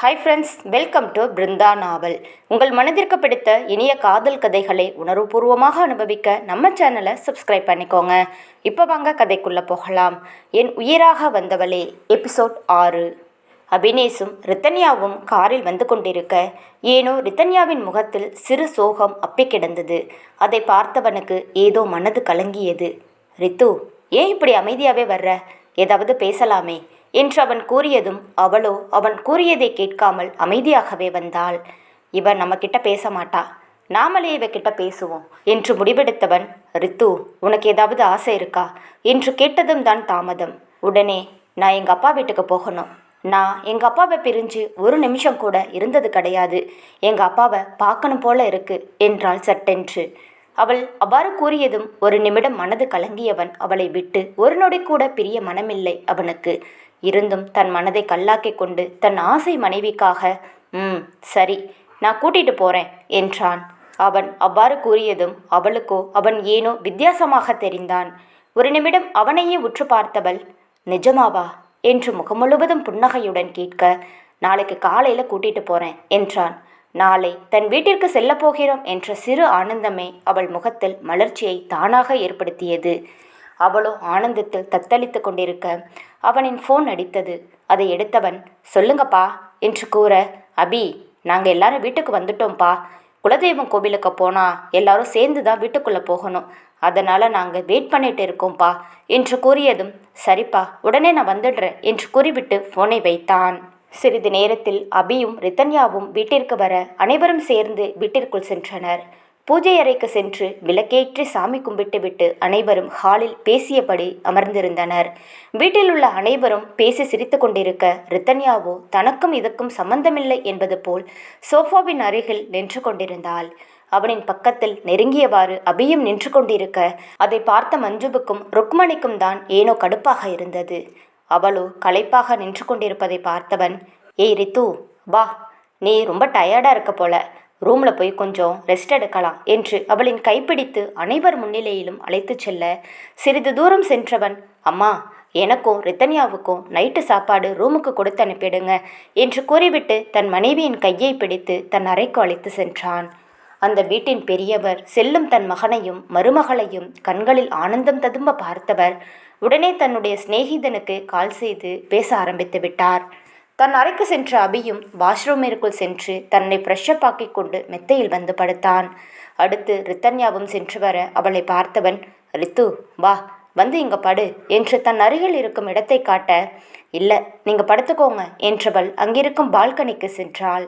Hi friends welcome to Brinda novel உங்கள் மனதிற்கு பிடித்த இனிய காதல் கதைகளை உணர்வுபூர்வமாக அனுபவிக்க நம்ம சேனலை சப்ஸ்கிரைப் பண்ணிக்கோங்க. இப்போ வாங்க கதைக்குள்ளே போகலாம். என் உயிராக வந்தவளே எபிசோட் ஆறு. அபினேஷும் ரித்தன்யாவும் காரில் வந்து கொண்டிருக்க ஏனோ ரித்தன்யாவின் முகத்தில் சிறு சோகம் அப்பி கிடந்தது. அதை பார்த்தவனுக்கு ஏதோ மனது கலங்கியது. ரித்து ஏன் இப்படி அமைதியாகவே வர்ற? ஏதாவது பேசலாமே. என்று அவன் கூறியதும் அவளோ அவன் கூறியதை கேட்காமல் அமைதியாகவே வந்தாள். இவன் நம்மக்கிட்ட பேச மாட்டா. நாமளே இவகிட்ட பேசுவோம் என்று முடிவெடுத்தவன் ரித்து உனக்கு ஏதாவது ஆசை இருக்கா? என்று கேட்டதும் தான் தாமதம். உடனே நான் எங்கள் அப்பா வீட்டுக்கு போகணும். நான் எங்கள் அப்பாவை பிரிஞ்சு ஒரு நிமிஷம் கூட இருந்தது கிடையாது. எங்கள் அப்பாவை பார்க்கணும் போல இருக்கு என்றாள் சட்டென்று. அவள் அவ்வாறு கூறியதும் ஒரு நிமிடம் மனது கலங்கியவன் அவளை விட்டு ஒரு நொடி கூட பிரிய மனமில்லை அவனுக்கு. இருந்தும் தன் மனதை கல்லாக்கி கொண்டு தன் ஆசை மனைவிக்காக ம் சரி நான் கூட்டிட்டு போறேன் என்றான். அவன் அவ்வாறு கூறியதும் அவளுக்கோ அவன் ஏனோ வித்தியாசமாக தெரிந்தான். ஒரு நிமிடம் அவனையே உற்று பார்த்தவள் நிஜமாவா? என்று முகம் முழுவதும் புன்னகையுடன் கேட்க நாளைக்கு காலையில கூட்டிட்டு போறேன் என்றான். நாளை தன் வீட்டிற்கு செல்லப் போகிறோம் என்ற சிறு ஆனந்தமே அவள் முகத்தில் மலர்ச்சியை தானாக ஏற்படுத்தியது. அவளோ ஆனந்தத்தில் தத்தளித்து கொண்டிருக்க அவனின் ஃபோன் அடித்தது. அதை எடுத்தவன் சொல்லுங்கப்பா என்று கூற அபி நாங்கள் எல்லாரும் வீட்டுக்கு வந்துட்டோம்ப்பா. குலதெய்வம் கோவிலுக்கு போனால் எல்லாரும் சேர்ந்து தான் வீட்டுக்குள்ளே போகணும். அதனால் நாங்கள் வெயிட் பண்ணிட்டு இருக்கோம்ப்பா என்று கூறியதும் சரிப்பா உடனே நான் வந்துடுறேன் என்று கூறிவிட்டு ஃபோனை வைத்தான். சிறிது நேரத்தில் அபியும் ரித்தன்யாவும் வீட்டிற்கு வர அனைவரும் சேர்ந்து வீட்டிற்குள் சென்றனர். பூஜை அறைக்கு சென்று விளக்கேற்றி சாமி கும்பிட்டுவிட்டு அனைவரும் ஹாலில் பேசியபடி அமர்ந்திருந்தனர். வீட்டில் உள்ள அனைவரும் பேசி சிரித்து கொண்டிருக்க ரித்தன்யாவோ தனக்கும் இதுக்கும் சம்பந்தமில்லை என்பது போல் சோஃபாவின் அருகில் நின்று கொண்டிருந்தாள். அவனின் பக்கத்தில் நெருங்கியவாறு அபியும் நின்று கொண்டிருக்க அதை பார்த்த மஞ்சுவுக்கும் ருக்மணிக்கும் தான் ஏனோ கடுப்பாக இருந்தது. அவளோ களைப்பாக நின்று கொண்டிருப்பதை பார்த்தவன் ஏய் ரித்து வா. நீ ரொம்ப டயர்டாக இருக்க போல. ரூமில் போய் கொஞ்சம் ரெஸ்ட் எடுக்கலாம் என்று அவளின் கைப்பிடித்து அனைவர் முன்னிலையிலும் அழைத்துச் செல்ல சிறிது தூரம் சென்றவன் அம்மா எனக்கும் ரித்தன்யாவுக்கும் நைட்டு சாப்பாடு ரூமுக்கு கொடுத்து அனுப்பிடுங்க என்று கூறிவிட்டு தன் மனைவியின் கையை பிடித்து தன் அறைக்கு அழைத்து சென்றான். அந்த வீட்டின் பெரியவர் செல்லும் தன் மகனையும் மருமகளையும் கண்களில் ஆனந்தம் ததும்ப பார்த்தவர் உடனே தன்னுடைய சிநேகிதனுக்கு கால் செய்து பேச ஆரம்பித்து விட்டார். தன் அறைக்கு சென்ற அபியும் வாஷ்ரூமிற்குள் சென்று தன்னை ஃப்ரெஷ்ஷப் ஆக்கி கொண்டு மெத்தையில் வந்து படுத்தான். அடுத்து ரித்தன்யாவும் சென்று வர அவளை பார்த்தவன் ரித்து வா வந்து இங்கே படு என்று தன் அருகில் இருக்கும் இடத்தை காட்ட இல்லை நீங்கள் படுத்துக்கோங்க என்றவள் அங்கிருக்கும் பால்கனிக்கு சென்றாள்.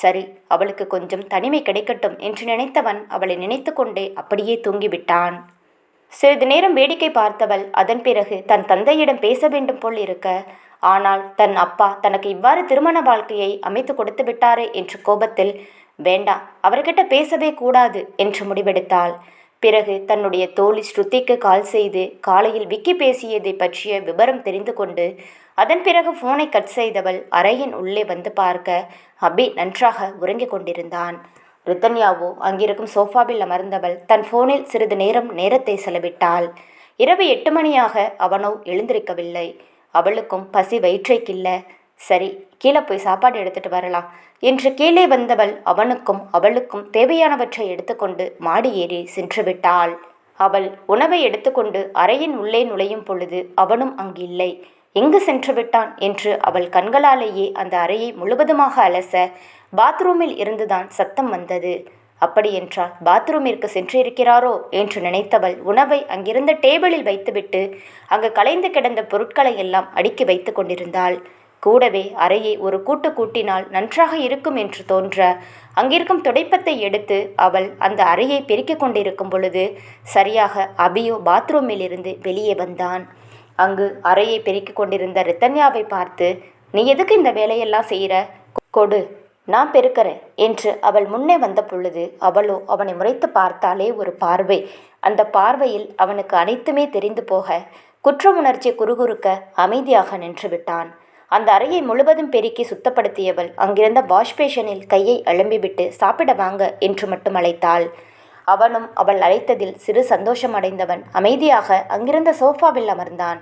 சரி அவளுக்கு கொஞ்சம் தனிமை கிடைக்கட்டும் என்று நினைத்தவன் அவளை நினைத்து கொண்டே அப்படியே தூங்கிவிட்டான். சிறிது நேரம் வேடிக்கை பார்த்தவள் அதன் பிறகு தன் தந்தையிடம் பேச வேண்டும் போல் இருக்க ஆனால் தன் அப்பா தனக்கு இவ்வாறு திருமண வாழ்க்கையை அமைத்து கொடுத்து விட்டாரே என்ற கோபத்தில் வேண்டாம் அவர்கிட்ட பேசவே கூடாது என்று முடிவெடுத்தாள். பிறகு தன்னுடைய தோழி ஸ்ருதிக்கு கால் செய்து காலையில் விக்கி பேசியதை பற்றிய விவரம் தெரிந்து கொண்டு அதன் பிறகு ஃபோனை கட் செய்தவள் அறையின் உள்ளே வந்து பார்க்க அபி நன்றாக உறங்கிக் கொண்டிருந்தான். ரித்தன்யாவோ அங்கிருக்கும் சோஃபாவில் அமர்ந்தவள் தன் ஃபோனில் சிறிது நேரம் நேரத்தை செலவிட்டாள். இரவு எட்டு மணியாக அவனோ எழுந்திருக்கவில்லை. அவளுக்கும் பசி வயிற்றை கில்ல சரி கீழே போய் சாப்பாடு எடுத்துட்டு வரலாம். என்று கீழே வந்தவள் அவனுக்கும் அவளுக்கும் தேவையானவற்றை எடுத்துக்கொண்டு மாடி ஏறி சென்று விட்டாள். அவள் உணவை எடுத்துக்கொண்டு அறையின் உள்ளே நுழையும் பொழுது அவனும் அங்கு இல்லை எங்கு சென்று விட்டான் என்று அவள் கண்களாலேயே அந்த அறையை முழுவதுமாக அலச பாத்ரூமில் இருந்துதான் சத்தம் வந்தது. அப்படியென்றால் பாத்ரூமிற்கு சென்றிருக்கிறாரோ என்று நினைத்தவள் உணவை அங்கிருந்த டேபிளில் வைத்துவிட்டு அங்கு கலைந்து கிடந்த பொருட்களை எல்லாம் அடுக்கி வைத்து கொண்டிருந்தாள். கூடவே அறையை ஒரு கூட்டு கூட்டினால் நன்றாக இருக்கும் என்று தோன்ற அங்கிருக்கும் துடைப்பத்தை எடுத்து அவள் அந்த அறையை பெருக்கிக் கொண்டிருக்கும் பொழுது சரியாக அபியோ பாத்ரூமிலிருந்து வெளியே வந்தான். அங்கு அறையை பெருக்கிக் கொண்டிருந்த ரித்தன்யாவை பார்த்து நீ எதுக்கு இந்த வேலையெல்லாம் செய்கிற கொடு நான் பெருக்கிறேன் என்று அவள் முன்னே வந்த பொழுது அவளோ அவனை முறைத்து பார்த்தாலே ஒரு பார்வை. அந்த பார்வையில் அவனுக்கு அனைத்துமே தெரிந்து போக குற்றமுணர்ச்சி குறுகுறுக்க அமைதியாக நின்று விட்டான். அந்த அறையை முழுவதும் பெருக்கி சுத்தப்படுத்தியவள் அங்கிருந்த வாஷ் பேஷனில் கையை அலம்பிவிட்டு சாப்பிட வாங்க என்று மட்டும் அழைத்தாள். அவனும் அவள் அழைத்ததில் சிறு சந்தோஷம் அடைந்தவன் அமைதியாக அங்கிருந்த சோஃபாவில் அமர்ந்தான்.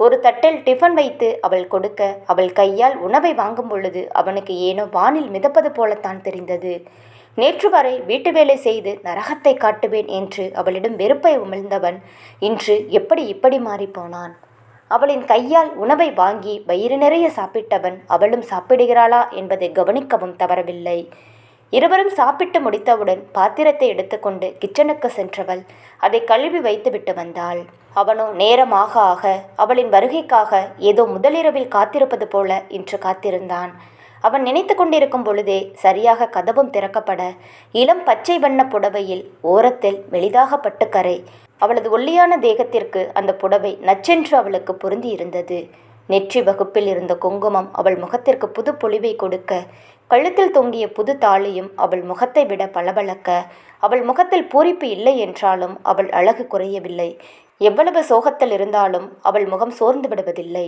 ஒரு தட்டில் டிஃபன் வைத்து அவள் கொடுக்க அவள் கையால் உணவை வாங்கும் பொழுது அவனுக்கு ஏனோ வானில் மிதப்பது போலத்தான் தெரிந்தது. நேற்று வரை வீட்டு வேலை செய்து நரகத்தை காட்டுவேன் என்று அவளிடம் வெறுப்பை உமிழ்ந்தவன் இன்று எப்படி இப்படி மாறிப்போனான்? அவளின் கையால் உணவை வாங்கி வயிறு நிறைய சாப்பிட்டவன் அவளும் சாப்பிடுகிறாளா என்பதை கவனிக்கவும் தவறவில்லை. இருவரும் சாப்பிட்டு முடித்தவுடன் பாத்திரத்தை எடுத்துக்கொண்டு கிச்சனுக்கு சென்றவள் அதை கழுவி வைத்துவிட்டு வந்தாள். அவனோ நேரமாக ஆக அவளின் வருகைக்காக ஏதோ முதலிரவில் காத்திருப்பது போல இன்று காத்திருந்தான். அவன் நினைத்து கொண்டிருக்கும் பொழுதே சரியாக கதவும் திறக்கப்பட இளம் பச்சை வண்ண புடவையில் ஓரத்தில் மெலிதாக பட்டுக்கரை அவளது ஒல்லியான தேகத்திற்கு அந்த புடவை நச்சென்று அவளுக்கு பொருந்தி இருந்தது நெற்றி வகுப்பில் இருந்த குங்குமம் அவள் முகத்திற்கு புது பொலிவை கொடுக்க கழுத்தில் தொங்கிய புது தாலியும் அவள் முகத்தை விட பளபளக்க அவள் முகத்தில் பூரிப்பு இல்லை என்றாலும் அவள் அழகு குறையவில்லை. எவ்வளவு சோகத்தில் இருந்தாலும் அவள் முகம் சோர்ந்து விடுவதில்லை.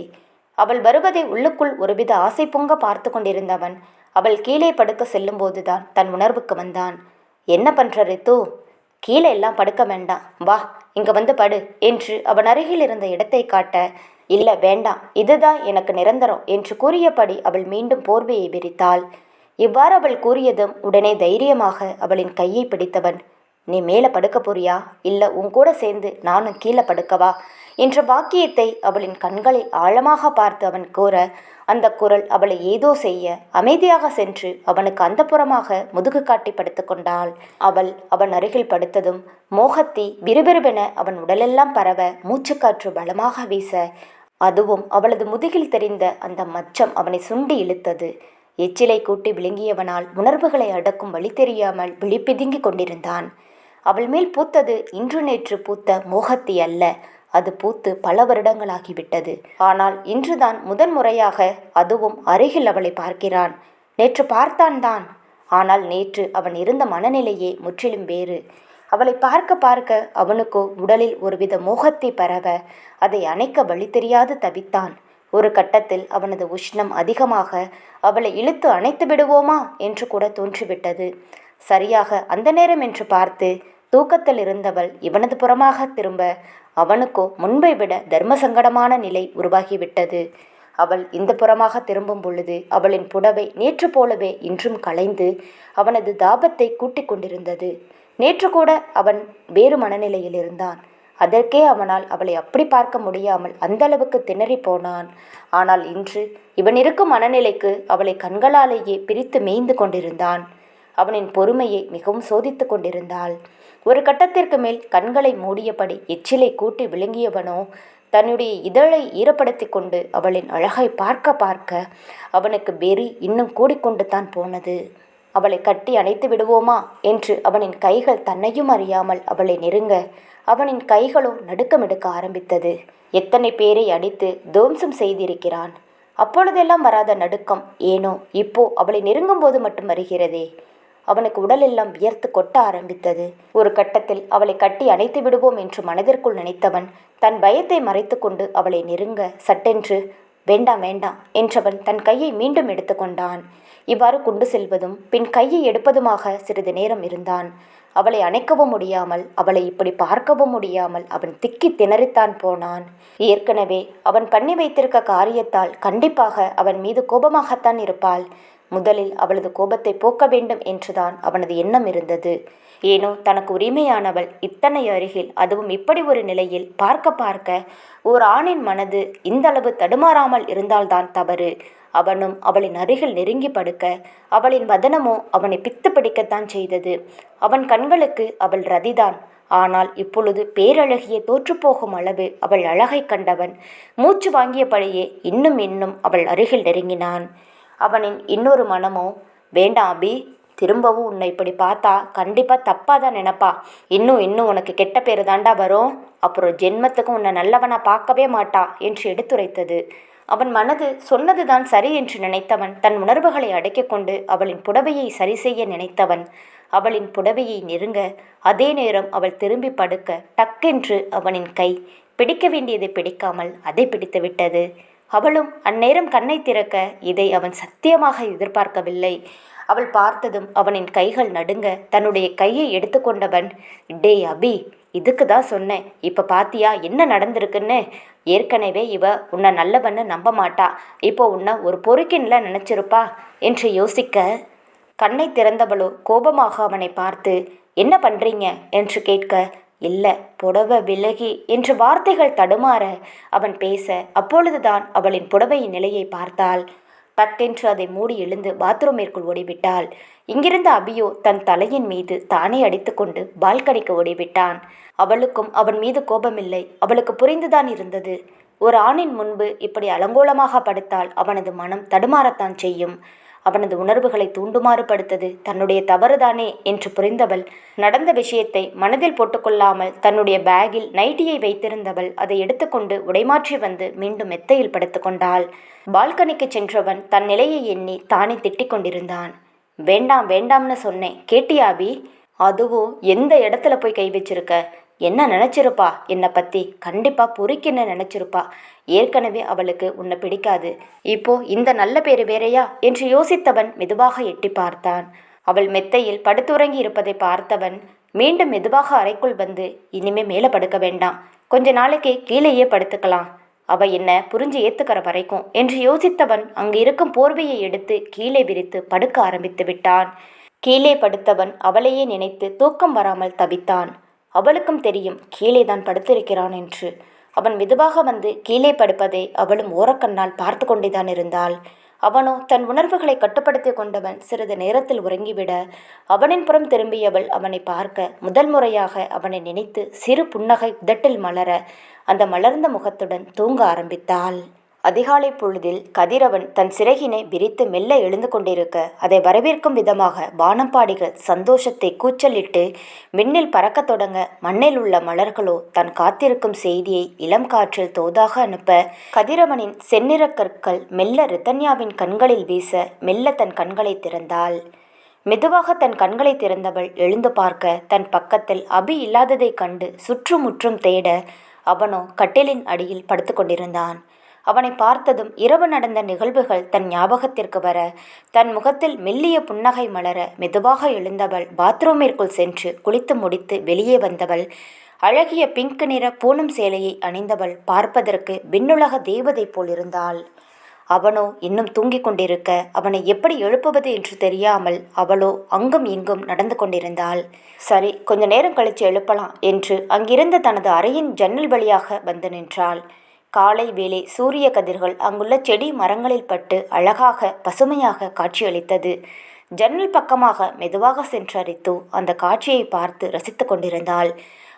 அவள் வருவதை உள்ளுக்குள் ஒருவித ஆசை பொங்க பார்த்து கொண்டிருந்தவன் அவள் கீழே படுக்க செல்லும்போதுதான் தன் உணர்வுக்கு வந்தான். என்ன பண்ற ரித்து? கீழே எல்லாம் படுக்க வேண்டாம். வா இங்க வந்து படு என்று அவன் அருகில் இருந்த இடத்தை காட்ட இல்ல வேண்டாம். இதுதான் எனக்கு நிரந்தரம் என்று கூறியபடி அவள் மீண்டும் போர்வையை விரித்தாள். இவ்வாறு அவள் கூறியதும் உடனே தைரியமாக அவளின் கையை பிடித்தவன் நீ மேலே படுக்க போறியா? இல்லை உன் கூட சேர்ந்து நானும் கீழே படுக்கவா? என்ற வாக்கியத்தை அவளின் கண்களை ஆழமாக பார்த்து அவன் கூற அந்த குரல் அவளை ஏதோ செய்ய அமைதியாக சென்று அவனுக்கு அந்த புறமாக முதுகு காட்டி படுத்துக்கொண்டாள் அவள் அவன் அருகில் படுத்ததும் மோகத்தி விறுவிறுவென அவன் உடலெல்லாம் பரவ மூச்சுக்காற்று பலமாக வீச அதுவும் அவளது முதுகில் தெரிந்த அந்த மச்சம் அவனை சுண்டி இழுத்தது. எச்சிலை கூட்டி விழுங்கியவனால் உணர்வுகளை அடக்கும் வழி தெரியாமல் விழிப்பிதுங்கிக் கொண்டிருந்தான். அவள் மேல் பூத்தது இன்று நேற்று பூத்த மோகத்தி அல்ல அது பூத்து பல வருடங்களாகிவிட்டது. ஆனால் இன்றுதான் முதன் முறையாக அதுவும் அருகில் அவளை பார்க்கிறான். நேற்று பார்த்தான் தான் ஆனால் நேற்று அவன் இருந்த மனநிலையே முற்றிலும் வேறு. அவளை பார்க்க பார்க்க அவனுக்கோ உடலில் ஒருவித மோகத்தை பரவ அதை அணைக்க வழி தெரியாது தவித்தான். ஒரு கட்டத்தில் அவனது உஷ்ணம் அதிகமாக அவளை இழுத்து அணைத்து விடுவோமா என்று கூட தோன்றிவிட்டது. சரியாக அந்த நேரம் என்று பார்த்து தூக்கத்தில் இருந்தவள் இவனது புறமாக திரும்ப அவனுக்கோ முன்பை விட தர்ம சங்கடமான நிலை உருவாகிவிட்டது. அவள் இந்த புறமாக திரும்பும் பொழுது அவளின் புடவை நேற்று போலவே இன்றும் கலைந்து அவனது தாபத்தை கூட்டிக் கொண்டிருந்தது. நேற்று கூட அவன் வேறு மனநிலையில் இருந்தான். அதற்கே அவனால் அவளை அப்படி பார்க்க முடியாமல் அந்த அளவுக்கு திணறி போனான். ஆனால் இன்று இவன் இருக்கும் மனநிலைக்கு அவளை கண்களாலேயே பிரித்து மேய்ந்து கொண்டிருந்தான். அவனின் பொறுமையை மிகவும் சோதித்து கொண்டிருந்தாள். ஒரு கட்டத்திற்கு மேல் கண்களை மூடியபடி எச்சிலை கூட்டி விழுங்கியவனோ தன்னுடைய இதழை ஈரப்படுத்தி கொண்டு அவளின் அழகை பார்க்க பார்க்க அவனுக்கு வெறி இன்னும் கூடிக்கொண்டு தான் போனது. அவளை கட்டி அணைத்து விடுவோமா என்று அவனின் கைகள் தன்னையும் அறியாமல் அவளை நெருங்க அவனின் கைகளோ நடுக்கமெடுக்க ஆரம்பித்தது. எத்தனை பேரை அடித்து துவம்சம் செய்திருக்கிறான்? அப்பொழுதெல்லாம் வராத நடுக்கம் ஏனோ இப்போ அவளை நெருங்கும் போது மட்டும் வருகிறதே. அவனுக்கு உடலெல்லாம் வியர்த்து கொட்ட ஆரம்பித்தது. ஒரு கட்டத்தில் அவளை கட்டி அணைத்து விடுவோம் என்று மனதிற்குள் நினைத்தவன் தன் பயத்தை மறைத்துக்கொண்டு அவளை நெருங்க சட்டென்று வேண்டாம் வேண்டாம் என்றவன் தன் கையை மீண்டும் எடுத்துக்கொண்டான் இவ்வாறு கொண்டு செல்வதும் பின் கையை எடுப்பதுமாக சிறிது நேரம் இருந்தான். அவளை அணைக்கவும் முடியாமல் அவளை இப்படி பார்க்கவும் முடியாமல் அவன் திக்கி திணறித்தான் போனான். ஏற்கனவே அவன் பண்ணி வைத்திருக்க காரியத்தால் கண்டிப்பாக அவன் மீது கோபமாகத்தான் இருப்பாள். முதலில் அவளது கோபத்தை போக்க வேண்டும் என்றுதான் அவனது எண்ணம் இருந்தது. ஏனோ தனக்கு உரிமையானவள் இத்தனை அருகில் அதுவும் இப்படி ஒரு நிலையில் பார்க்க பார்க்க ஓர் ஆணின் மனது இந்தளவு தடுமாறாமல் இருந்தால்தான் தவறு. அவனும் அவளின் அருகில் நெருங்கி படுக்க அவளின் வதனமோ அவனை பித்து பிடிக்கத்தான் செய்தது. அவன் கண்களுக்கு அவள் ரதிதான். ஆனால் இப்பொழுது பேரழகிய தோற்றுப்போகும் அளவு அவள் அழகை கண்டவன். மூச்சு வாங்கியபடியே இன்னும் இன்னும் அவள் அருகில் நெருங்கினான். அவனின் இன்னொரு மனமோ வேண்டாம் அபி திரும்பவும் உன்னை இப்படி பார்த்தா கண்டிப்பாக தப்பாக தான் நினப்பா. இன்னும் இன்னும் உனக்கு கெட்ட பேர் தாண்டா வரும். அப்புறம் ஜென்மத்துக்கும் உன்னை நல்லவனாக பார்க்கவே மாட்டா என்று எடுத்துரைத்தது. அவன் மனது சொன்னதுதான் சரி என்று நினைத்தவன் தன் உணர்வுகளை அடக்கிக் கொண்டு அவளின் புடவையை சரி செய்ய நினைத்தவன். அவளின் புடவையை நெருங்க அதே நேரம் அவள் திரும்பி படுக்க டக்கென்று அவனின் கை. பிடிக்க வேண்டியதை பிடிக்காமல் அதை பிடித்து விட்டது. அவளும் அந்நேரம் கண்ணை திறக்க இதை அவன் சத்தியமாக எதிர்பார்க்கவில்லை. அவள் பார்த்ததும் அவனின் கைகள் நடுங்க தன்னுடைய கையை எடுத்துக்கொண்டவன் டேய் அபி இதுக்கு தான் சொன்னேன். இப்போ பாத்தியா? என்ன நடந்திருக்குன்னு? ஏற்கனவே இவ உன்னை நல்லவன்னு நம்ப மாட்டா இப்போ உன்னை ஒரு பொறுக்கின்ல நினச்சிருப்பா? என்று யோசிக்க கண்ணை திறந்தவளோ கோபமாக அவனை பார்த்து என்ன பண்ணுறீங்க என்று கேட்க இல்லை புடவை விலகி. என்று வார்த்தைகள் தடுமாற அவன் பேச அப்பொழுதுதான் அவளின் புடவையின் நிலையை பார்த்தாள். பத்தென்று அதை மூடி எழுந்து பாத்ரூமிற்குள் ஓடிவிட்டாள். இங்கிருந்த அபியோ தன் தலையின் மீது தானே அடித்துக்கொண்டு பால்கனிக்கு ஓடிவிட்டான். அவளுக்கும் அவன் மீது கோபமில்லை. அவளுக்கு புரிந்துதான் இருந்தது. ஒரு ஆணின் முன்பு இப்படி அலங்கோலமாக படுத்தால் அவனது மனம் தடுமாறத்தான் செய்யும். அவனது உணர்வுகளை தூண்டுமாறு படுத்தது தன்னுடைய தவறுதானே என்று புரிந்தவள். நடந்த விஷயத்தை மனதில் போட்டுக்கொள்ளாமல் தன்னுடைய பேக்கில் நைட்டியை வைத்திருந்தவள் அதை எடுத்துக்கொண்டு உடைமாற்றி வந்து மீண்டும் மெத்தையில் படுத்துக்கொண்டாள் பால்கனிக்கு சென்றவன் தன் நிலையை எண்ணி தானே திட்டிக் கொண்டிருந்தான். வேண்டாம் வேண்டாம்னு சொன்னேன். கேட்டியாபி அதுவும் எந்த இடத்துல போய் கை வச்சிருக்க? என்ன நினச்சிருப்பா? என்னை பற்றி கண்டிப்பாக பொறிக்கின்னு நினச்சிருப்பா. ஏற்கனவே அவளுக்கு உன்னை பிடிக்காது. இப்போ இந்த நல்ல பேரு வேறையா? என்று யோசித்தவன் மெதுவாக எட்டி பார்த்தான். அவள் மெத்தையில் படுத்துறங்கி இருப்பதை பார்த்தவன் மீண்டும் மெதுவாக அறைக்குள் வந்து இனிமே மேலே படுக்க வேண்டாம். கொஞ்ச நாளைக்கு கீழேயே படுத்துக்கலாம். அவ என்ன புரிஞ்சு ஏத்துக்கிற வரைக்கும் என்று யோசித்தவன் அங்கு இருக்கும் போர்வையை எடுத்து கீழே விரித்து படுக்க ஆரம்பித்து விட்டான். கீழே படுத்தவன் அவளையே நினைத்து தூக்கம் வராமல் தவித்தான். அவளுக்கும் தெரியும் கீழே தான் படுத்திருக்கிறான் என்று. அவன் மெதுவாக வந்து கீழே படுப்பதை அவளும் ஓரக்கண்ணால் பார்த்து கொண்டேதான் இருந்தாள். அவனோ தன் உணர்வுகளை கட்டுப்படுத்தி கொண்டவன் சிறிது நேரத்தில் உறங்கிவிட அவனின் புறம் திரும்பியவள் அவனை பார்க்க முதல் முறையாக அவனை நினைத்து சிறு புன்னகை உதட்டில் மலர அந்த மலர்ந்த முகத்துடன் தூங்க ஆரம்பித்தாள். அதிகாலை பொழுதில் கதிரவன் தன் சிறகினை விரித்து மெல்ல எழுந்து கொண்டிருக்க அதை வரவேற்கும் விதமாக வானம்பாடிகள் சந்தோஷத்தை கூச்சலிட்டு மின்னில் பறக்கத் தொடங்க மண்ணில் உள்ள மலர்களோ தன் காத்திருக்கும் செய்தியை இளம் காற்றில் தோதாக அனுப்ப கதிரவனின் செந்நிற கற்கள் மெல்ல ரித்தன்யாவின் கண்களில் வீச மெல்ல தன் கண்களை திறந்தாள். மெதுவாக தன் கண்களை திறந்தவள் எழுந்து பார்க்க தன் பக்கத்தில் அபி இல்லாததைக் கண்டு சுற்றுமுற்றும் தேட அவனோ கட்டிலின் அடியில் படுத்து கொண்டிருந்தான். அவனை பார்த்ததும் இரவு நடந்த நிகழ்வுகள் தன் ஞாபகத்திற்கு வர தன் முகத்தில் மெல்லிய புன்னகை மலர மெதுவாக எழுந்தவள் பாத்ரூமிற்குள் சென்று குளித்து முடித்து வெளியே வந்தவள் அழகிய பிங்க் நிற பூனம் சேலையை அணிந்தவள் பார்ப்பதற்கு விண்ணுலக தேவதை போல் இருந்தாள். அவனோ இன்னும் தூங்கிக் கொண்டிருக்க அவனை எப்படி எழுப்புவது என்று தெரியாமல் அவளோ அங்கும் இங்கும் நடந்து கொண்டிருந்தாள். சரி கொஞ்ச நேரம் கழித்து எழுப்பலாம் என்று அங்கிருந்த தனது அறையின் ஜன்னல் வழியாக வந்து நின்றாள். காலை வேளை சூரிய கதிர்கள் அங்குள்ள செடி மரங்களில் பட்டு அழகாக பசுமையாக காட்சியளித்தது. ஜன்னல் பக்கமாக மெதுவாக சென்றரித்து அந்த காட்சியை பார்த்து ரசித்து கொண்டிருந்தாள்.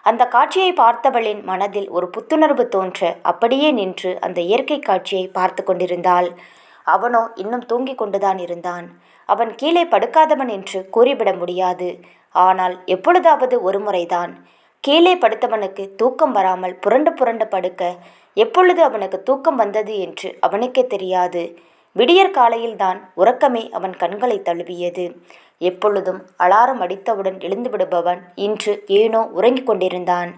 அந்த காட்சியை பார்த்தவளின் மனதில் ஒரு புத்துணர்வு தோன்ற அப்படியே நின்று அந்த இயற்கை காட்சியை பார்த்து கொண்டிருந்தாள். அவனோ இன்னும் தூங்கிக் கொண்டுதான் இருந்தான். அவன் கீழே படுக்காதவன் என்று கூறிவிட முடியாது. ஆனால் எப்பொழுதாவது ஒரு முறைதான். கீழே படுத்தவனுக்கு தூக்கம் வராமல் புரண்டு புரண்டு படுக்க எப்பொழுது அவனுக்கு தூக்கம் வந்தது என்று அவனுக்கே தெரியாது. விடியற் காலையில்தான் உறக்கமே அவன் கண்களை தழுவியது. எப்பொழுதும் அலாரம் அடித்தவுடன் எழுந்துவிடுபவன் இன்று ஏனோ உறங்கிக் கொண்டிருந்தான்.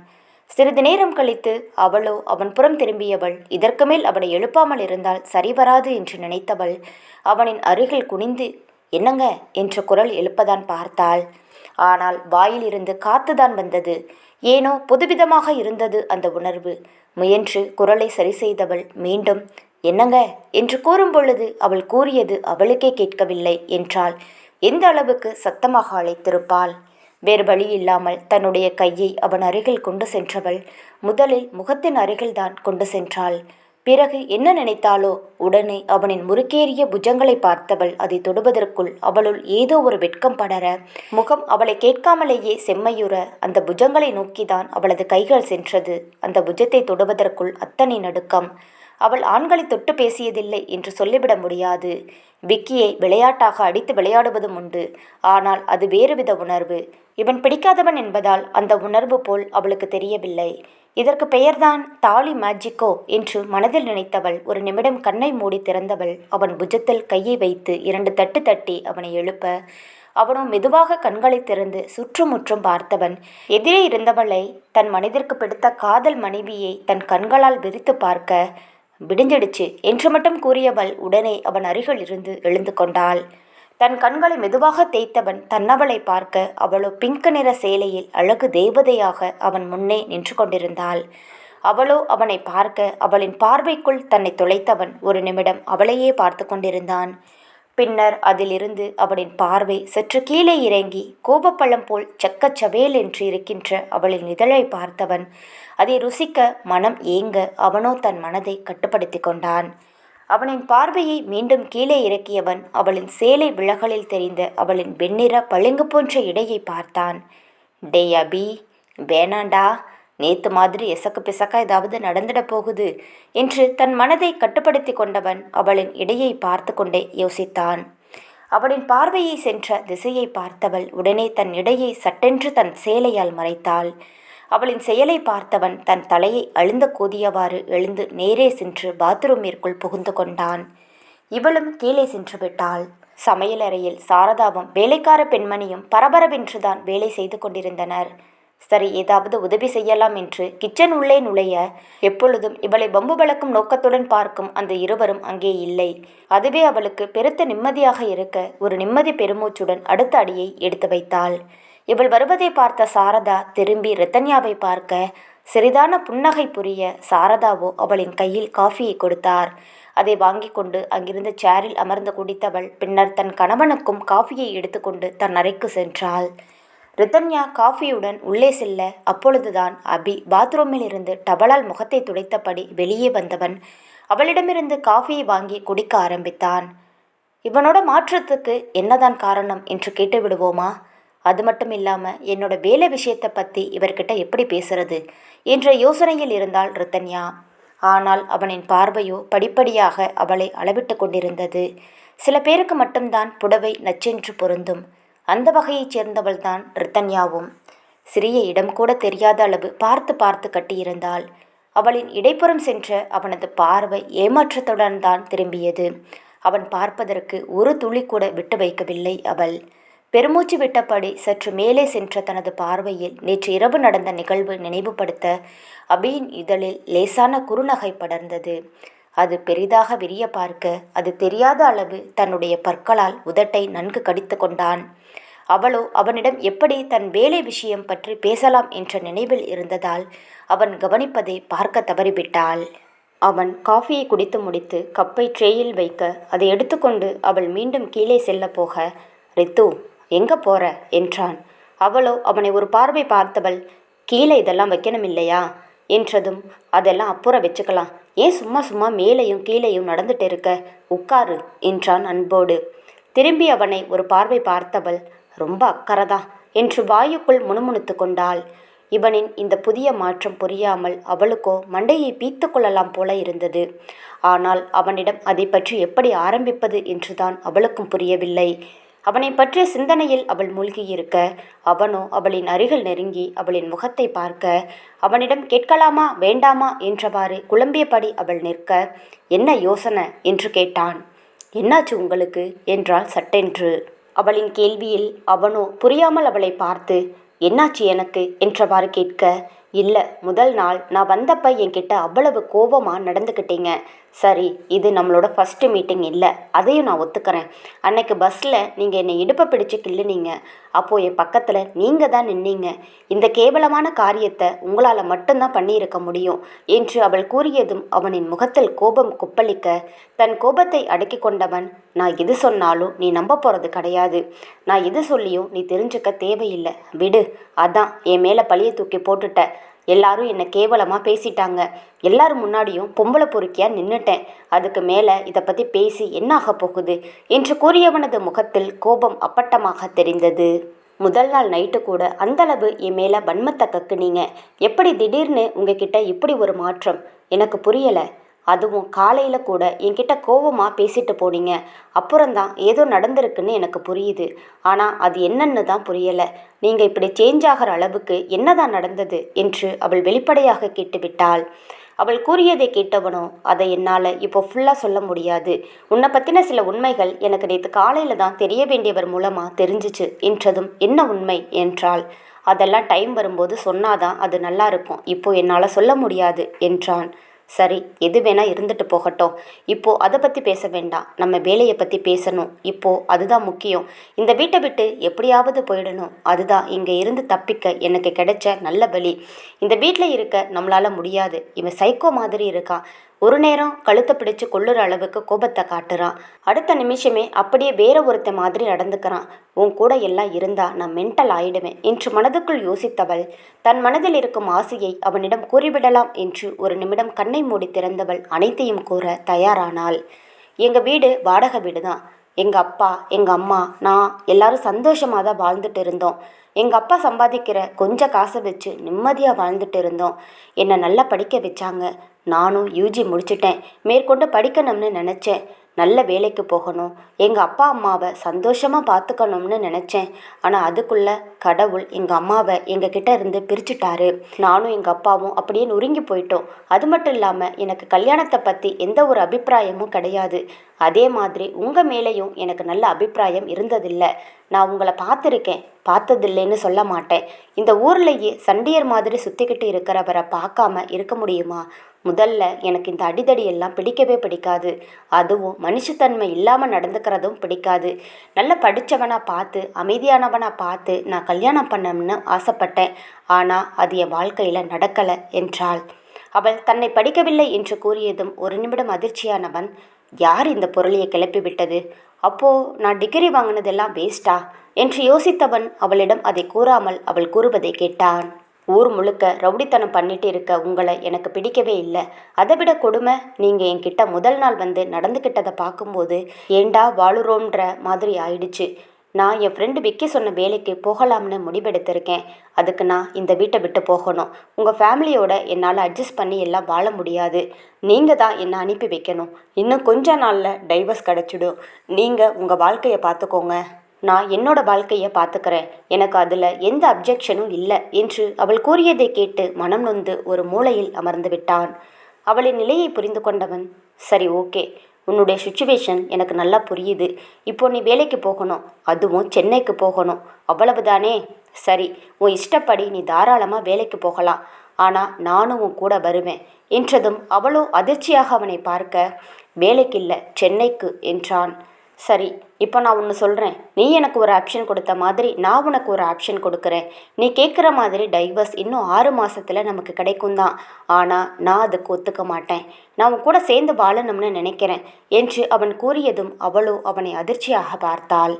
சிறிது நேரம் கழித்து அவளோ அவன் புறம் திரும்பியவள் இதற்கு மேல் அவனை எழுப்பாமல் இருந்தால் சரிவராது என்று நினைத்தவள் அவனின் அருகில் குனிந்து என்னங்க? என்ற குரல் எழுப்பதான் பார்த்தாள். ஆனால் வாயிலிருந்து காத்துதான் வந்தது. ஏனோ புதுவிதமாக இருந்தது அந்த உணர்வு. முயன்று குரலை சரி செய்தவள் மீண்டும் என்னங்க என்று கூறும் பொழுது அவள் கூறியது அவளுக்கே கேட்கவில்லை என்றால் எந்த அளவுக்கு சத்தமாக அழைத்திருப்பாள் வேறு வழி இல்லாமல் தன்னுடைய கையை அவன் அருகில் கொண்டு சென்றவள். முதலில் முகத்தின் அருகில்தான் கொண்டு சென்றாள். பிறகு என்ன நினைத்தாளோ உடனே அவனின் முறுக்கேறிய புஜங்களை பார்த்தவள் அதை தொடுவதற்குள் அவளுள் ஏதோ ஒரு வெட்கம் படர. முகம் அவளை கேட்காமலேயே செம்மையுற அந்த புஜங்களை நோக்கிதான் அவளது கைகள் சென்றது. அந்த புஜத்தை தொடுவதற்குள் அத்தனை நடுக்கம். அவள் ஆண்களை தொட்டு பேசியதில்லை என்று சொல்லிவிட முடியாது. விக்கியை விளையாட்டாக அடித்து விளையாடுவதும் உண்டு. ஆனால் அது வேறுவித உணர்வு. இவன் பிடிக்காதவன் என்பதால் அந்த உணர்வு போல் அவளுக்கு தெரியவில்லை. இதற்கு பெயர்தான் தாலி மேஜிக்கோ என்று மனதில் நினைத்தவள் ஒரு நிமிடம் கண்ணை மூடி திறந்தவள். அவன் புஜத்தில் கையை வைத்து இரண்டு தட்டு தட்டி அவனை எழுப்ப அவனும் மெதுவாக கண்களை திறந்து சுற்றுமுற்றும் பார்த்தவன். எதிரே இருந்தவளை தன் மனதிற்கு பிடித்த காதல் மனைவியை தன் கண்களால் விரித்து பார்க்க விடிஞ்சிடுச்சு என்று மட்டும் கூறியவள் உடனே அவன் அருகில் இருந்து எழுந்து கொண்டாள். தன் கண்களை மெதுவாக தேய்த்தவன் தன்னவளை பார்க்க அவளோ பிங்க் நிற சேலையில் அழகு தேவதையாக அவன் முன்னே நின்று கொண்டிருந்தாள். அவளோ அவனை பார்க்க அவளின் பார்வைக்குள் தன்னை தொலைத்தவன் ஒரு நிமிடம் அவளையே பார்த்து கொண்டிருந்தான். பின்னர் அதிலிருந்து அவனின் பார்வை சற்று கீழே இறங்கி கோபப்பழம் போல் சக்கச்சவேல் என்று இருக்கின்ற அவளின் இதழை பார்த்தவன். அதை ருசிக்க மனம் ஏங்க அவனோ தன் மனதை கட்டுப்படுத்தி கொண்டான். அவனின் பார்வையை மீண்டும் கீழே இறக்கியவன் அவளின் சேலை விலகலில் தெரிந்த அவளின் வெண்ணிற பளிங்கு போன்ற இடையை பார்த்தான். டே அபி வேணாண்டா நேத்து மாதிரி எசக்கு பிசக்கா ஏதாவது நடந்துட போகுது என்று தன் மனதை கட்டுப்படுத்தி கொண்டவன் அவளின் இடையை பார்த்து கொண்டே யோசித்தான். அவளின் பார்வையை சென்ற திசையை பார்த்தவள் உடனே தன் இடையை சட்டென்று தன் சேலையால் மறைத்தாள். அவளின் செயலை பார்த்தவன் தன் தலையை அழுந்த கோதியவாறு எழுந்து நேரே சென்று பாத்ரூமிற்குள் புகுந்து கொண்டான். இவளும் கீழே சென்று விட்டாள். சமையலறையில் சாரதாவும் வேலைக்கார பெண்மணியும் பரபரவென்றுதான் வேலை செய்து கொண்டிருந்தனர். சரி ஏதாவது உதவி செய்யலாம் என்று கிச்சன் உள்ளே நுழைய எப்பொழுதும் இவளை பம்பு பழக்கும் நோக்கத்துடன் பார்க்கும் அந்த இருவரும் அங்கே இல்லை. அதுவே அவளுக்கு பெருத்த நிம்மதியாக இருக்க ஒரு நிம்மதி பெருமூச்சுடன் அடுத்த அடியை எடுத்து வைத்தாள். இவள் வருவதை பார்த்த சாரதா திரும்பி ரத்தன்யாவை பார்க்க சிறிதான புன்னகை புரிய சாரதாவோ அவளின் கையில் காஃபியை கொடுத்தார். அதை வாங்கி கொண்டு அங்கிருந்த சேரில் அமர்ந்து குடித்தவள் பின்னர் தன் கணவனுக்கும் காஃபியை எடுத்துக்கொண்டு தன் அறைக்கு சென்றாள். ரிதன்யா காஃபியுடன் உள்ளே செல்ல அப்பொழுதுதான் அபி பாத்ரூமில் இருந்து டபலால் முகத்தை துடைத்தபடி வெளியே வந்தவன் அவளிடமிருந்து காஃபியை வாங்கி குடிக்க ஆரம்பித்தான். இவனோட மாற்றத்துக்கு என்னதான் காரணம்? என்று கேட்டு விடுவோமா அது மட்டும் இல்லாமல் என்னோட வேலை விஷயத்தை பற்றி இவர்கிட்ட எப்படி பேசுறது என்ற யோசனையில் இருந்தாள் ரித்தன்யா. ஆனால் அவனின் பார்வையோ படிப்படியாக அவளை அளவிட்டு கொண்டிருந்தது. சில பேருக்கு மட்டும்தான் புடவை நச்சென்று பொருந்தும். அந்த வகையைச் சேர்ந்தவள்தான் ரித்தன்யாவும். சிறிய இடம் கூட தெரியாத அளவு பார்த்து பார்த்து கட்டியிருந்தாள். அவளின் இடைப்புறம் சென்ற அவனது பார்வை ஏமாற்றத்துடன் தான் திரும்பியது. அவன் பார்ப்பதற்கு ஒரு துளி கூட விட்டு வைக்கவில்லை அவள். பெருமூச்சு விட்டபடி சற்று மேலே சென்ற தனது பார்வையில் நேற்று இரவு நடந்த நிகழ்வு நினைவுபடுத்த அபியின் இதழில் லேசான குறுநகை படர்ந்தது. அது பெரிதாக விரிய பார்க்க அது தெரியாத அளவு தன்னுடைய பற்களால் உதட்டை நன்கு கடித்து கொண்டான். அவளோ அவனிடம் எப்படி தன் வேலை விஷயம் பற்றி பேசலாம் என்ற நினைவில் இருந்ததால் அவன் கவனிப்பதை பார்க்க தவறிவிட்டாள். அவன் காஃபியை குடித்து முடித்து கப்பை ட்ரேயில் வைக்க அதை எடுத்துக்கொண்டு அவள் மீண்டும் கீழே செல்ல போக ரித்து எங்கே போற? என்றான். அவளோ அவனை ஒரு பார்வை பார்த்தவள் கீழே இதெல்லாம் வைக்கணும் இல்லையா என்றதும் அதெல்லாம் அப்புறம் வச்சுக்கலாம். ஏன் சும்மா சும்மா மேலேயும் கீழேயும் நடந்துட்டு இருக்க? உட்காரு என்றான் அன்போடு. திரும்பி அவனை ஒரு பார்வை பார்த்தவள் ரொம்ப அக்கறைதான் என்று வாயுக்குள் முணுமுணுத்து கொண்டாள். இவனின் இந்த புதிய மாற்றம் புரியாமல் அவளுக்கோ மண்டையை பீத்து கொள்ளலாம் போல இருந்தது. ஆனால் அவனிடம் அதை பற்றி எப்படி ஆரம்பிப்பது என்றுதான் அவளுக்கும் புரியவில்லை. அவனை பற்றிய சிந்தனையில் அவள் மூழ்கியிருக்க அவனோ அவளின் அருகில் நெருங்கி அவளின் முகத்தை பார்க்க அவனிடம் கேட்கலாமா வேண்டாமா என்றவாறு குழம்பியபடி அவள் நிற்க என்ன யோசனை? என்று கேட்டான். என்னாச்சு உங்களுக்கு? என்றாள் சட்டென்று. அவளின் கேள்வியில் அவனோ புரியாமல் அவளை பார்த்து என்னாச்சு எனக்கு? என்றவாறு கேட்க இல்லை முதல் நாள் நான் வந்தப்ப என்கிட்ட அவ்வளவு கோபமாக நடந்துக்கிட்டீங்க சரி இது நம்மளோட ஃபஸ்ட்டு மீட்டிங் இல்லை. அதையும் நான் ஒத்துக்கிறேன். அன்னைக்கு பஸ்ஸில் நீங்கள் என்னை இடுப்பை பிடிச்சு கிள்ளுனீங்க. அப்போது என் பக்கத்தில் நீங்கள் தான் நின்னீங்க. இந்த கேவலமான காரியத்தை உங்களால் மட்டும்தான் பண்ணியிருக்க முடியும் என்று அவள் கூறியதும் அவனின் முகத்தில் கோபம் குப்பளிக்க தன் கோபத்தை அடக்கி கொண்டவன் நான் எது சொன்னாலும் நீ நம்ப போகிறது கிடையாது. நான் எது சொல்லியும் நீ தெரிஞ்சுக்க தேவையில்லை. விடு. அதான் என் மேலே பழியை தூக்கி போட்டுட்ட. எல்லாரும் என்னை கேவலமாக பேசிட்டாங்க. எல்லாரும் முன்னாடியும் பொம்பளை பொறுக்கியாக நின்றுட்டேன் அதுக்கு மேலே இதை பற்றி பேசி என்ன ஆக போகுது? என்று கூறியவனது முகத்தில் கோபம் அப்பட்டமாக தெரிந்தது. முதல் நாள் நைட்டு கூட அந்தளவு என் மேலே வன்மத்தை கக்குனீங்க எப்படி திடீர்னு உங்ககிட்ட இப்படி ஒரு மாற்றம்? எனக்கு புரியலை. அதுவும் காலையில் கூட என்கிட்ட கோவமாக பேசிட்டு போனீங்க. அப்புறம்தான் ஏதோ நடந்திருக்குன்னு எனக்கு புரியுது. ஆனால் அது என்னன்னு தான் புரியலை. நீங்கள் இப்படி சேஞ்ச் ஆகிற அளவுக்கு என்னதான் நடந்தது? என்று அவள் வெளிப்படையாக கேட்டுவிட்டாள். அவள் கூறியதை கேட்டவனோ அதை என்னால் இப்போ ஃபுல்லாக சொல்ல முடியாது. உன்னை பற்றின சில உண்மைகள் எனக்கு நேற்று காலையில் தான் தெரிய வேண்டியவர் மூலமாக தெரிஞ்சிச்சு. என்றதும் என்ன உண்மை? என்றாள். அதெல்லாம் டைம் வரும்போது சொன்னாதான் அது நல்லா இருக்கும். இப்போ என்னால் சொல்ல முடியாது என்றான். சரி எது வேணால் இருந்துட்டு போகட்டும். இப்போது அதை பற்றி பேச வேண்டாம். நம்ம வேலையை பற்றி பேசணும். இப்போது அதுதான் முக்கியம். இந்த வீட்டை விட்டு எப்படியாவது போயிடணும். அதுதான் இங்கே இருந்து தப்பிக்க எனக்கு கிடைச்ச நல்ல பலி இந்த வீட்டில் இருக்க நம்மளால் முடியாது. இவன் சைக்கோ மாதிரி இருக்கான். ஒரு நேரம் கழுத்தை பிடிச்சு கொள்ளுற அளவுக்கு கோபத்தை காட்டுறான். அடுத்த நிமிஷமே அப்படியே வேற ஒருத்த மாதிரி நடந்துக்கிறான். உன் கூட எல்லாம் இருந்தா நான் மென்டல் ஆயிடுவேன் என்று மனதுக்குள் யோசித்தவள். தன் மனதில் இருக்கும் ஆசையை அவனிடம் கூறிவிடலாம் என்று ஒரு நிமிடம் கண்ணை மூடி திறந்தவள் அனைத்தையும் கூற தயாரானாள். எங்கள் வீடு வாடகை வீடு தான் எங்கள் அப்பா எங்கள் அம்மா நான் எல்லாரும் சந்தோஷமாக தான் வாழ்ந்துட்டு இருந்தோம். எங்கள் அப்பா சம்பாதிக்கிற கொஞ்சம் காசை வச்சு நிம்மதியாக வாழ்ந்துட்டு இருந்தோம். என்னை நல்லா படிக்க வச்சாங்க. நானும் யூஜி முடிச்சிட்டேன். மேற்கொண்டு படிக்கணும்னு நினச்சேன். நல்ல வேலைக்கு போகணும். எங்கள் அப்பா அம்மாவை சந்தோஷமாக பார்த்துக்கணும்னு நினச்சேன். ஆனால் அதுக்குள்ளே கடவுள் எங்கள் அம்மாவை எங்கள் கிட்ட இருந்து பிரிச்சுட்டாரு. நானும் எங்கள் அப்பாவும் அப்படியே நொறுங்கி போயிட்டோம். அது மட்டும் இல்லாமல் எனக்கு கல்யாணத்தை பற்றி எந்த ஒரு அபிப்பிராயமும் கிடையாது. அதே மாதிரி உங்கள் மேலேயும் எனக்கு நல்ல அபிப்பிராயம் இருந்ததில்லை. நான் உங்களை பார்த்துருக்கேன் பார்த்ததில்லைன்னு சொல்ல மாட்டேன். இந்த ஊர்லேயே சண்டியர் மாதிரி சுற்றிக்கிட்டு இருக்கிறவரை பார்க்காம இருக்க முடியுமா? முதல்ல எனக்கு இந்த அடிதடி எல்லாம் பிடிக்கவே பிடிக்காது. அதுவும் மனுஷத்தன்மை இல்லாமல் நடந்துக்கிறதும் பிடிக்காது. நல்ல படித்தவனாக பார்த்து அமைதியானவனாக பார்த்து நான் கல்யாணம் பண்ணணும்னு ஆசைப்பட்டேன். ஆனால் அது என் வாழ்க்கையில் நடக்கலை என்றாள். அவள் தன்னை படிக்கவில்லை என்று கூறியதும் ஒரு நிமிடம் அதிர்ச்சியானவன் யார் இந்த பொருளையை கிளப்பிவிட்டது? அப்போது அப்போ நான் டிகிரி வாங்கினதெல்லாம் வேஸ்டா என்று யோசித்தவன் அவளிடம் அதை கூறாமல் அவள் கூறுவதை கேட்டான். ஊர் முழுக்க ரவுடித்தனம் பண்ணிட்டு இருக்க உங்களை எனக்கு பிடிக்கவே இல்லை. அதை விட கொடுமை நீங்கள் என்கிட்ட முதல் நாள் வந்து நடந்துக்கிட்டதை பார்க்கும்போது ஏண்டா வாழுறோன்ற மாதிரி ஆயிடுச்சு. நான் என் ஃப்ரெண்டு விக்கி சொன்ன வேலைக்கு போகலாம்னு முடிவெடுத்திருக்கேன். அதுக்கு நான் இந்த வீட்டை விட்டு போகணும். உங்கள் ஃபேமிலியோட என்னால் அட்ஜஸ்ட் பண்ணி எல்லாம் வாழ முடியாது. நீங்கள் தான் என்னை அனுப்பி வைக்கணும். இன்னும் கொஞ்ச நாளில் டைவர்ஸ் கிடச்சிடும். நீங்கள் உங்கள் வாழ்க்கையை பார்த்துக்கோங்க. நான் என்னோட வாழ்க்கையை பார்த்துக்கிறேன். எனக்கு அதில் எந்த அப்ஜெக்ஷனும் இல்லை என்று அவள் கூறியதை கேட்டு மனம் நொந்து ஒரு மூலையில் அமர்ந்து விட்டான். அவளின் நிலையை புரிந்து கொண்டவன் சரி ஓகே. உன்னுடைய சுச்சுவேஷன் எனக்கு நல்லா புரியுது. இப்போ நீ வேலைக்கு போகணும். அதுவும் சென்னைக்கு போகணும். அவ்வளவுதானே? சரி உன் இஷ்டப்படி நீ தாராளமாக வேலைக்கு போகலாம். ஆனால் நானும் உன் கூட வருவேன். என்றதும் அவளோ அதிர்ச்சியாக அவனை பார்க்க வேலைக்கு இல்லை சென்னைக்கு என்றான். சரி இப்போ நான் ஒன்று சொல்கிறேன் நீ எனக்கு ஒரு ஆப்ஷன் கொடுத்த மாதிரி நான் உனக்கு ஒரு ஆப்ஷன் கொடுக்குறேன். நீ கேட்குற மாதிரி டைவர்ஸ் இன்னும் ஆறு மாதத்தில் நமக்கு கிடைக்கும் தான். ஆனால் நான் அதுக்கு ஒத்துக்க மாட்டேன். நான் உன் கூட சேர்ந்து வாழணும்னு நினைக்கிறேன் என்று அவன் கூறியதும் அவளோ அவனை அதிர்ச்சியாக பார்த்தாள்.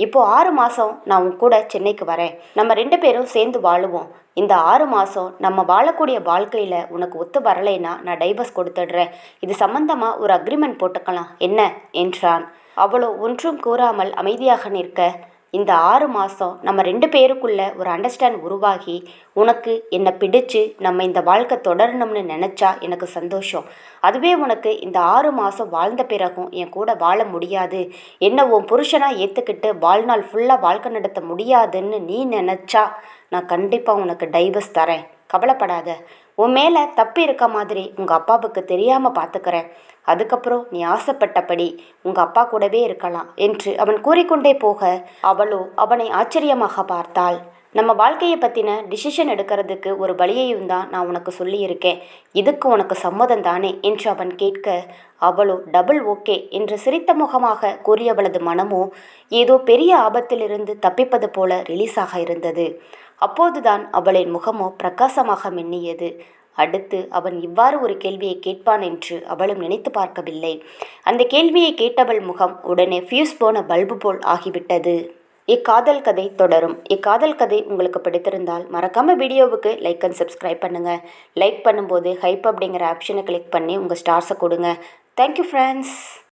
இப்போ ஆறு மாதம் நான் உன் கூட சென்னைக்கு வரேன். நம்ம ரெண்டு பேரும் சேர்ந்து வாழுவோம். இந்த ஆறு மாதம் நம்ம வாழக்கூடிய வாழ்க்கையில் உனக்கு ஒத்து வரலைன்னா நான் டைவர்ஸ் கொடுத்துடுறேன். இது சம்மந்தமாக ஒரு அக்ரிமெண்ட் போட்டுக்கலாம். என்ன? என்றான். அவளோ ஒன்றும் கூறாமல் அமைதியாக நிற்க இந்த ஆறு மாதம் நம்ம ரெண்டு பேருக்குள்ள ஒரு அண்டர்ஸ்டாண்ட் உருவாகி உனக்கு என்னை பிடிச்சு நம்ம இந்த வாழ்க்கை தொடரணும்னு நினச்சா எனக்கு சந்தோஷம். அதுவே உனக்கு இந்த ஆறு மாதம் வாழ்ந்த பிறகும் என் கூட வாழ முடியாது. என்ன உன் புருஷனாக ஏற்றுக்கிட்டு வாழ்நாள் ஃபுல்லாக வாழ்க்கை நடத்த முடியாதுன்னு நீ நினச்சா நான் கண்டிப்பாக உனக்கு டைவர்ஸ் தரேன். கவலைப்படாத. உன் மேலே தப்பு இருக்க மாதிரி உங்கள் அப்பாவுக்கு தெரியாமல் பார்த்துக்கிறேன் அதுக்கப்புறம் நீ ஆசைப்பட்டபடி உங்கள் அப்பா கூடவே இருக்கலாம் என்று அவன் கூறிக்கொண்டே போக அவளோ அவனை ஆச்சரியமாக பார்த்தாள். நம்ம வாழ்க்கையை பற்றின டிசிஷன் எடுக்கிறதுக்கு ஒரு வழியையும் தான் நான் உனக்கு சொல்லியிருக்கேன். இதுக்கு உனக்கு சம்மதம் தானே என்று அவன் கேட்க அவளோ டபுள் ஓகே என்று சிரித்த முகமாக கூறியவளது மனமோ ஏதோ பெரிய ஆபத்திலிருந்து தப்பிப்பது போல ரிலீஸாக இருந்தது. அப்போதுதான் அவளின் முகமோ பிரகாசமாக மின்னியது. அடுத்து அவன் இவ்வாறு ஒரு கேள்வியை கேட்பான் என்று அவளும் நினைத்து பார்க்கவில்லை. அந்த கேள்வியை கேட்டவள் முகம் உடனே ஃபியூஸ் போன பல்பு போல் ஆகிவிட்டது. இக்காதல் கதை தொடரும். இக்காதல் கதை உங்களுக்கு பிடித்திருந்தால் மறக்காமல் வீடியோவுக்கு லைக் அண்ட் சப்ஸ்கிரைப் பண்ணுங்கள் லைக் பண்ணும்போது ஹைப் அப்படிங்கிற ஆப்ஷனை கிளிக் பண்ணி உங்கள் ஸ்டார்ஸை கொடுங்க. Thank you friends